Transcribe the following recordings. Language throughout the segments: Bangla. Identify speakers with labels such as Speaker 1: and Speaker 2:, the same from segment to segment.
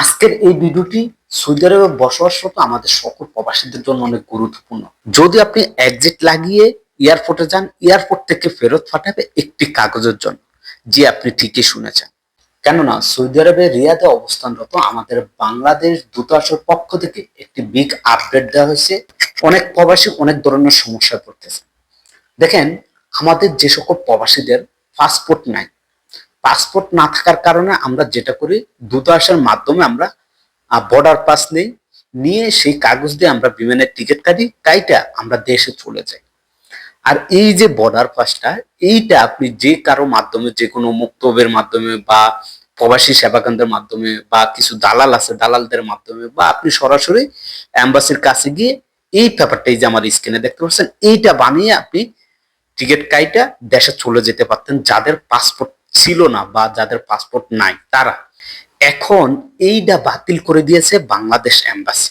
Speaker 1: আজকের এই ভিডিওটি সৌদি আরবে বসবাসরত আমাদের সকল প্রবাসীদের জন্য অনেক গুরুত্বপূর্ণ। যদি আপনি এক্সিট লাগিয়ে এয়ারপোর্টে যান এয়ারপোর্ট থেকে ফেরত পাঠাবে একটি কাগজের জন্য, যে আপনি ঠিকই শুনেছেন। কেননা, সৌদি আরবে রিয়াদে অবস্থানরত আমাদের বাংলাদেশ দূতাবাসের পক্ষ থেকে একটি বিগ আপডেট দেওয়া হয়েছে। অনেক প্রবাসী অনেক ধরনের সমস্যায় পড়তেছে। দেখেন, আমাদের যে সকল প্রবাসীদের পাসপোর্ট নাই পাসপোর্ট না থাকার কারণে আমরা যেটা করি দূতাবাসের মাধ্যমে আমরা বর্ডার পাস নেই। নিয়ে সেই কাগজ দিয়ে আমরা বিমানের টিকিট কাটি তাইটা আমরা দেশে চলে যাই। আর এই যে বর্ডার পাসটা এইটা আপনি যে কারও মাধ্যমে, যে কোনো মুক্তবের মাধ্যমে বা প্রবাসী সেবা কেন্দ্রের মাধ্যমে বা কিছু দালাল আছে, দালালদের মাধ্যমে বা আপনি সরাসরি অ্যাম্বাসির কাছে গিয়ে এই ব্যাপারটা এই যে আমার স্ক্রিনে দেখতে পাচ্ছেন, এইটা বানিয়ে আপনি টিকিট কাইটা দেশে চলে যেতে পারতেন, যাদের পাসপোর্ট ছিল না বা যাদের পাসপোর্ট নাই, তারা এখন এইটা বাতিল করে দিয়েছে বাংলাদেশ এম্বাসি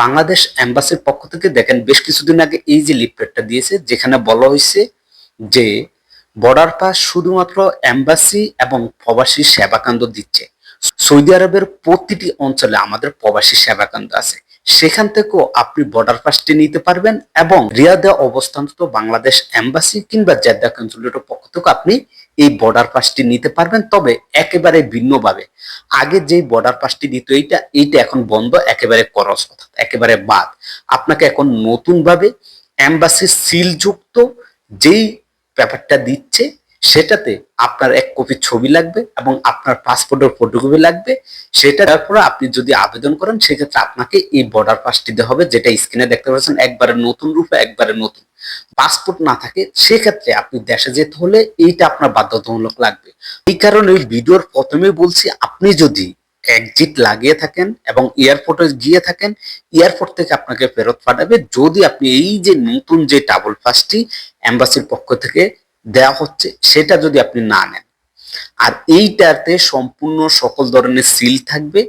Speaker 1: বাংলাদেশ এম্বাসির পক্ষ থেকে দেখেন, বেশ কিছুদিন আগে এই যে লিফলেটটা দিয়েছে, যেখানে বলা হয়েছে যে বর্ডার পাস শুধুমাত্র এম্বাসি এবং প্রবাসী সেবা দিচ্ছে। সৌদি আরবের প্রতিটি অঞ্চলে আমাদের প্রবাসী সেবা আছে। সেখান থেকেও আপনি বর্ডার পাসটি নিতে পারবেন এবং রিয়াদে অবস্থানরত বাংলাদেশ এম্বাসি কিংবা জেদ্দা কনসুলেটের পক্ষ থেকে আপনি এই বর্ডার পাসটি নিতে পারবেন, তবে একেবারে ভিন্নভাবে। আগে যেই বর্ডার পাসটি দিত, এইটা এইটা এখন বন্ধ, একেবারে করস, অর্থাৎ একেবারে বাদ। আপনাকে এখন নতুন ভাবে এম্বাসি সিলযুক্ত যেই ব্যাপারটা দিচ্ছে সেটাতে আপনার এক কপি ছবি লাগবে এবং আপনার পাসপোর্টের ফটোকপি লাগবে। সেটা তারপরে আপনি যদি আবেদন করেন, সেক্ষেত্রে আপনাকে এই বর্ডার পাস দিতে হবে, যেটা স্ক্রিনে দেখতে পাচ্ছেন, একবারে নতুন রূপে, একবারে নতুন। পাসপোর্ট না থাকে, সেক্ষেত্রে আপনি দেশে যেতে হলে এইটা আপনার বাধ্যতামূলক লাগবে। এই কারণে ওই ভিডিওর প্রথমে বলছি, আপনি যদি এক্সিট লাগিয়ে থাকেন এবং এয়ারপোর্টে গিয়ে থাকেন এয়ারপোর্ট থেকে আপনাকে ফেরত পাঠাবে। যদি আপনি এই যে নতুন যে ডাবল পাসটি এম্বাসির পক্ষ থেকে দেওয়া হচ্ছে, সেটা যদি আপনি না নেন। আর এইটাতে সম্পূর্ণ সকল ধরনের সিল থাকবে।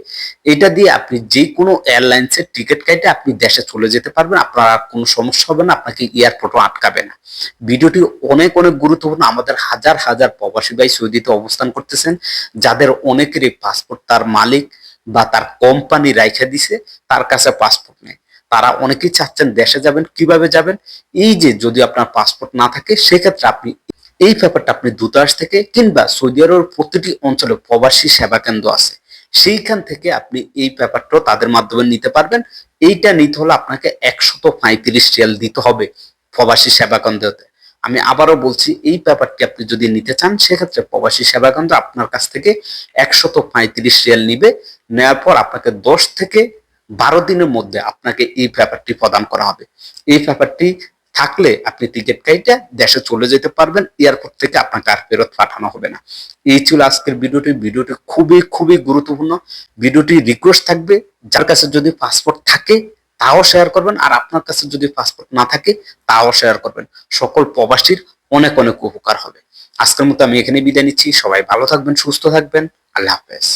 Speaker 1: এটা দিয়ে আপনি যে কোনো এয়ারলাইন্সের টিকিট কেটে আপনি দেশে চলে যেতে পারবেন। আপনার আর কোনো সমস্যা হবে না, আপনাকে এয়ারপোর্টও আটকাবে না। ভিডিওটি অনেক অনেক গুরুত্বপূর্ণ। আমাদের হাজার হাজার প্রবাসী ভাই সৌদিতে অবস্থান করতেছেন, যাদের অনেকেরই পাসপোর্ট তার মালিক বা তার কোম্পানি রাইখে দিছে, তার কাছে পাসপোর্ট নেই। তারা অনেকেই চাচ্ছেন দেশে যাবেন, কীভাবে যাবেন? এই যে যদি আপনার পাসপোর্ট না থাকে, সেক্ষেত্রে আপনি এই ব্যাপারটা আপনি দূতাবাস থেকে কিংবা সৌদি আরবের প্রতিটি অঞ্চলে প্রবাসী সেবা কেন্দ্র আছে, সেইখান থেকে আপনি এই ব্যাপারটাও তাদের মাধ্যমে নিতে পারবেন। এইটা নিতে হলে আপনাকে একশত পঁয়ত্রিশ রিয়াল দিতে হবে প্রবাসী সেবা কেন্দ্রতে। আমি আবারও বলছি, এই ব্যাপারটি আপনি যদি নিতে চান, সেক্ষেত্রে প্রবাসী সেবা কেন্দ্র আপনার কাছ থেকে একশত পঁয়ত্রিশ রিয়াল নিবে। নেওয়ার পর আপনাকে দশ থেকে বারো দিনের মধ্যে আপনাকে এই ব্যাপারটি প্রদান করা হবে। এই ব্যাপারটি থাকলে আপনি টিকিট কাইটা দেশে চলে যেতে পারবেন, এয়ারপোর্ট থেকে আপনাকে আর ফেরত পাঠানো হবে না। এই ছিল আজকের ভিডিওটি। ভিডিওটি খুবই খুবই গুরুত্বপূর্ণ। ভিডিওটি রিকোয়েস্ট থাকবে। যার কাছে যদি পাসপোর্ট থাকে, তাও শেয়ার করবেন। আর আপনার কাছে যদি পাসপোর্ট না থাকে, তাও শেয়ার করবেন। সকল প্রবাসীর অনেক অনেক উপকার হবে। আজকের মতো আমি এখানে বিদায় নিচ্ছি। সবাই ভালো থাকবেন, সুস্থ থাকবেন। আল্লাহ হাফেজ।